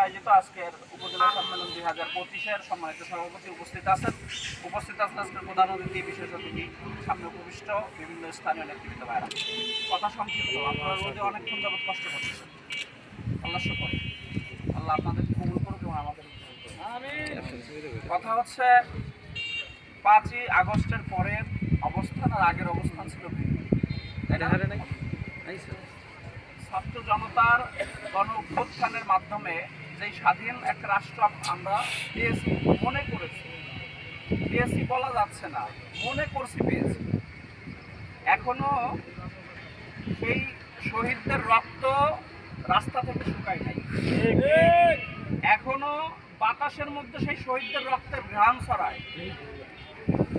আয়োজিত আজকের উপজেলা সম্মেলন দুই হাজার পঁচিশের সম্মানিত সভাপতি উপস্থিত আছেন। উপস্থিত আছেন আজকের প্রধান অতিথি বিশেষ অতিথি সামনে উপবিষ্ট বিভিন্ন স্থানীয় নেতৃত্ব ভাইরা কথা সংক্ষিপ্ত আপনারা রোদে অনেকক্ষণ যাবত কষ্ট করতেছেন আল্লাহ শুকর। আল্লাহ আপনাদের কবুল করুক এবং আমাদের কথা হচ্ছে পাঁচই আগস্টের পরের অবস্থান আর আগের অবস্থান ছিল? ছাত্র জনতার গণ অভ্যুত্থানের মাধ্যমে যেই স্বাধীন এক রাষ্ট্র আমরা পেয়েছি, মনে করেছি। পেয়েছি বলা যাচ্ছে না, মনে করছি পেয়েছি। এখনও সেই শহীদদের রক্ত রাস্তা থেকে শুকায় নাই। এখনও বাতাসের মধ্যে সেই শহীদদের রক্তের ঘ্রাণ ছড়ায়।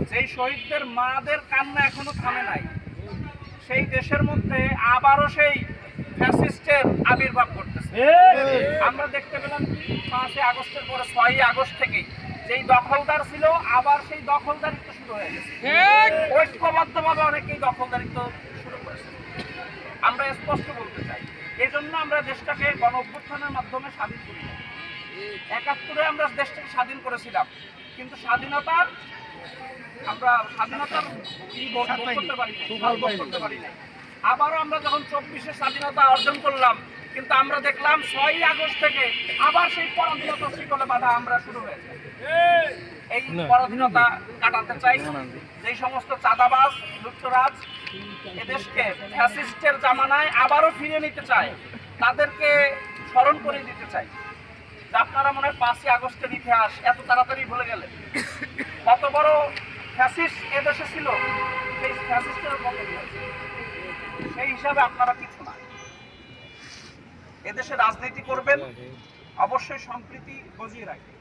সেই শহীদদের মাদের কান্না এখনও থামে নাই, সেই দেশের মধ্যে আবারও সেই ফ্যাসিস্টের আবির্ভাব করতেছে আমরা দেখতে পেলাম কি? পাঁচই আগস্টের পরে ছয়ই আগস্ট থেকে যেই দখলদার ছিল আবার সেই দখলদারিত্ব শুরু হয়ে গেছে। ঐক্যবদ্ধভাবে অনেকেই দখলদারিত্ব শুরু করেছে। আমরা স্পষ্ট বলতে চাই এই জন্য আমরা দেশটাকে গণ অভ্যুত্থানের মাধ্যমে স্বাধীন করি। একাত্তরে আমরা দেশটাকে স্বাধীন করেছিলাম কিন্তু স্বাধীনতার আমরা স্বাধীনতার করতে পারি। আবারও আমরা যখন চব্বিশে স্বাধীনতা অর্জন করলাম কিন্তু আমরা দেখলাম ছয়ই আগস্ট থেকে আবার সেই পরাধীনতা শিকলে বাধা আমরা শুরু হয়েছে। এই পরাধীনতা কাটাতে চাই। যেই সমস্ত চাঁদাবাজ লুট্তরাজ এদেশকে ফ্যাসিস্টের জামানায় আবারও ফিরিয়ে নিতে চায় তাদেরকে স্মরণ করে দিতে চাই। আপনারা মনে হয় পাঁচই আগস্টের ইতিহাস এত তাড়াতাড়ি ভুলে গেলেন। কত বড় ফ্যাসিস্ট এদেশে ছিল সেই ফ্যাসিস্টের সেই হিসাবে আপনারা কিছু না। এদেশে রাজনীতি করবেন অবশ্যই সম্প্রীতি বজিয়ে রাখবেন।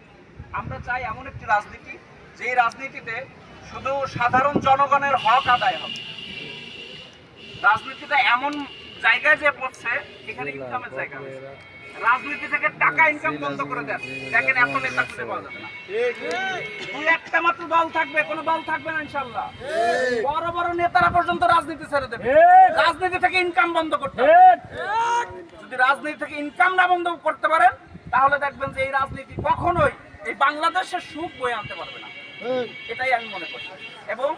আমরা চাই এমন একটি রাজনীতি যেই রাজনীতিতে শুধু সাধারণ জনগণের হক আদায় হবে। রাজনীতিটা এমন জায়গায় যে পড়ছে এখানে ইনকামের জায়গা। রাজনীতি থেকে টাকা ইনকাম বন্ধ করে দেন। দেখেন এত নেতা খুঁজে পাওয়া যাবে না। দুই একটা মাত্র দল থাকবে কোনো দল থাকবে না ইনশাল্লাহ। বড় বড় নেতারা পর্যন্ত রাজনীতি ছেড়ে দেবে। রাজনীতি থেকে ইনকাম বন্ধ করতে। যদি রাজনীতি থেকে ইনকাম না বন্ধ করতে পারেন তাহলে দেখবেন যে এই রাজনীতি কখনোই এই বাংলাদেশের সুখ বয়ে আনতে পারবে না। এটাই আমি মনে করি। এবং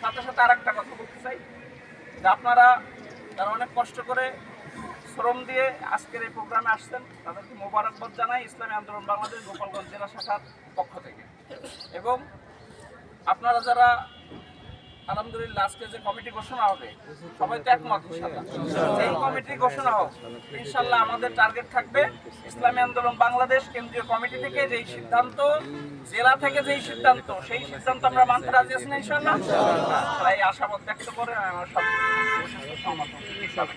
সাথে সাথে আর একটা কথা বলতে চাই যে আপনারা যারা অনেক কষ্ট করে শ্রম দিয়ে আজকের এই প্রোগ্রামে আসছেন তাদেরকে মোবারকবাদ জানাই ইসলামী আন্দোলন বাংলাদেশ গোপালগঞ্জ জেলা শাখার পক্ষ থেকে। এবং আপনারা যারা আলহামদুলিল্লাহ, আজকে যে কমিটি ঘোষণা হবে, সবাই তো একমত। এই কমিটি ঘোষণা হোক ইনশাল্লাহ আমাদের টার্গেট থাকবে ইসলামী আন্দোলন বাংলাদেশ কেন্দ্রীয় কমিটি থেকে যেই সিদ্ধান্ত, জেলা থেকে যেই সিদ্ধান্ত, সেই সিদ্ধান্ত আমরা মানতে রাজি না তাই আশাবাদ ব্যক্ত করে আমার সব